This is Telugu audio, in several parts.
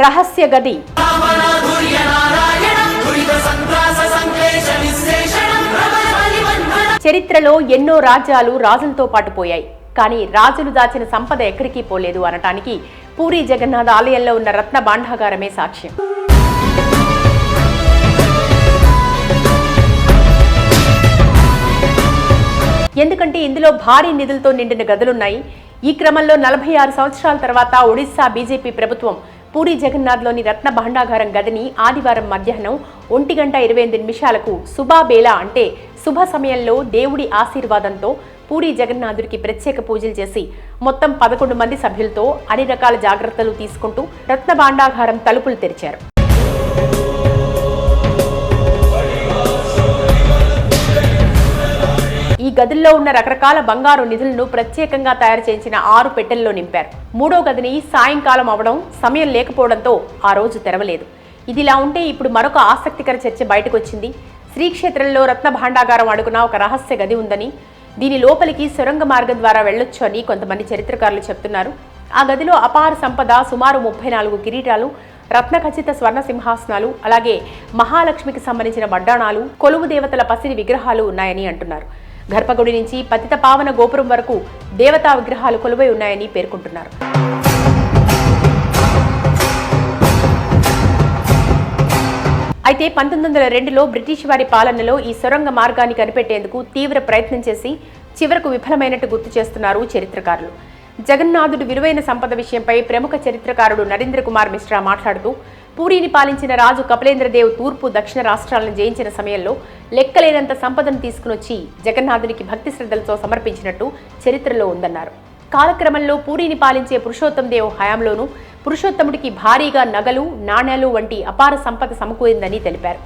రహస్య గది. చరిత్రలో ఎన్నో రాజ్యాలు రాజులతో పాటు పోయాయి. కానీ రాజులు దాచిన సంపద ఎక్కడికి పోలేదు అనటానికి పూరి జగన్నాథ ఆలయంలో ఉన్న రత్న భాండాగారమే సాక్ష్యం. ఎందుకంటే ఇందులో భారీ నిధులతో నిండిన గదులున్నాయి. ఈ క్రమంలో నలభై ఆరు సంవత్సరాల తర్వాత ఒడిశా బీజేపీ ప్రభుత్వం పూరి జగన్నాథ్లోని రత్న భాండాగారం గదిని ఆదివారం మధ్యాహ్నం ఒంటి గంట ఇరవై ఎనిమిది నిమిషాలకు శుభాబేళ అంటే శుభ సమయంలో దేవుడి ఆశీర్వాదంతో పూరి జగన్నాథుడికి ప్రత్యేక పూజలు చేసి మొత్తం పదకొండు మంది సభ్యులతో అన్ని రకాల జాగ్రత్తలు తీసుకుంటూ రత్న భాండాగారం తలుపులు తెరిచారు. గదుల్లో ఉన్న రకరకాల బంగారు నిధులను ప్రత్యేకంగా తయారు చేయించిన ఆరు పెట్టెల్లో నింపారు. మూడో గదిని సాయంకాలం అవడం సమయం లేకపోవడంతో ఆ రోజు తెరవలేదు. ఇదిలా ఉంటే ఇప్పుడు మరొక ఆసక్తికర చర్చ బయటకు వచ్చింది శ్రీక్షేత్రంలో రత్న భాండాగారం అడుగున ఒక రహస్య గది ఉందని దీని లోపలికి సొరంగ మార్గం ద్వారా వెళ్ళొచ్చు అని కొంతమంది చరిత్రకారులు చెప్తున్నారు. ఆ గదిలో అపార సంపద సుమారు ముప్పై నాలుగు కిరీటాలు రత్న ఖచ్చిత స్వర్ణ సింహాసనాలు అలాగే మహాలక్ష్మికి సంబంధించిన వడ్డాణాలు కొలువు దేవతల పసిడి విగ్రహాలు ఉన్నాయని అంటున్నారు. గర్భగుడి నుంచి పతిత పావన గోపురం వరకు దేవతా విగ్రహాలు కొలువై ఉన్నాయని పేర్కొంటున్నారు. అయితే పంతొమ్మిది వందల రెండులో బ్రిటిష్ వారి పాలనలో ఈ సొరంగ మార్గాన్ని కనిపెట్టేందుకు తీవ్ర ప్రయత్నం చేసి చివరకు విఫలమైనట్టు గుర్తు చేస్తున్నారు చరిత్రకారులు. జగన్నాథుడు విలువైన సంపద విషయంపై ప్రముఖ చరిత్రకారుడు నరేంద్ర కుమార్ మిశ్రా మాట్లాడుతూ పూరిని పాలించిన రాజు కపిలేంద్రదేవ్ తూర్పు దక్షిణ రాష్ట్రాలను జయించిన సమయంలో లెక్కలేనంత సంపదను తీసుకునొచ్చి జగన్నాథునికి భక్తి శ్రద్ధలతో సమర్పించినట్టు చరిత్రలో ఉందన్నారు. కాలక్రమంలో పూరిని పాలించే పురుషోత్తం దేవ్ హయాంలోనూ పురుషోత్తముడికి భారీగా నగలు నాణ్యాలు వంటి అపార సంపద సమకూరిందని తెలిపారు.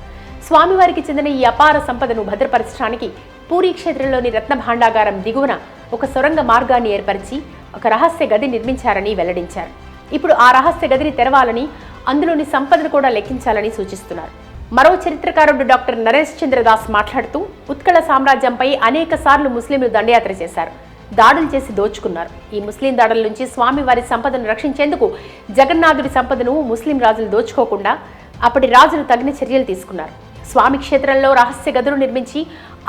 స్వామివారికి చెందిన ఈ అపార సంపదను భద్రపరచడానికి పూరీ క్షేత్రంలోని రత్న భాండాగారం దిగువన ఒక సొరంగ మార్గాన్ని ఏర్పరిచి ఒక రహస్య గది నిర్మించారని వెల్లడించారు. ఇప్పుడు ఆ రహస్య గదిని తెరవాలని అందులోని సంపదను కూడా లెక్కించాలని సూచిస్తున్నారు. మరో చరిత్రకారుడు డాక్టర్ నరేష్ చంద్ర దాస్ మాట్లాడుతూ ఉత్కళ సామ్రాజ్యంపై అనేక సార్లు ముస్లింలు దండయాత్ర చేశారు. దాడులు చేసి దోచుకున్నారు. ఈ ముస్లిం దాడుల నుంచి స్వామివారి సంపదను రక్షించేందుకు జగన్నాథుడి సంపదను ముస్లిం రాజులు దోచుకోకుండా అప్పటి రాజులు తగిన చర్యలు తీసుకున్నారు. స్వామి క్షేత్రంలో రహస్య గదులు నిర్మించి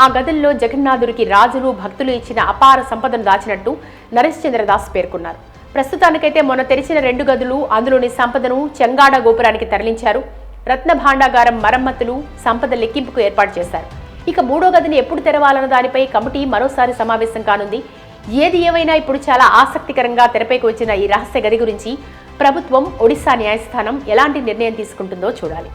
ఆ గదుల్లో జగన్నాథుడికి రాజులు భక్తులు ఇచ్చిన అపార సంపదను దాచినట్టు నరేష్ చంద్రదాస్ పేర్కొన్నారు. ప్రస్తుతానికైతే మొన్న తెరిచిన రెండు గదులు అందులోని సంపదను చెంగాడ గోపురానికి తరలించారు. రత్న భాండాగారం మరమ్మతులు సంపద లెక్కింపుకు ఏర్పాటు చేశారు. ఇక మూడో గదిని ఎప్పుడు తెరవాలన్న దానిపై కమిటీ మరోసారి సమావేశం కానుంది. ఏది ఏమైనా ఇప్పుడు చాలా ఆసక్తికరంగా తెరపైకి వచ్చిన ఈ రహస్య గది గురించి ప్రభుత్వం ఒడిశా న్యాయస్థానం ఎలాంటి నిర్ణయం తీసుకుంటుందో చూడాలి.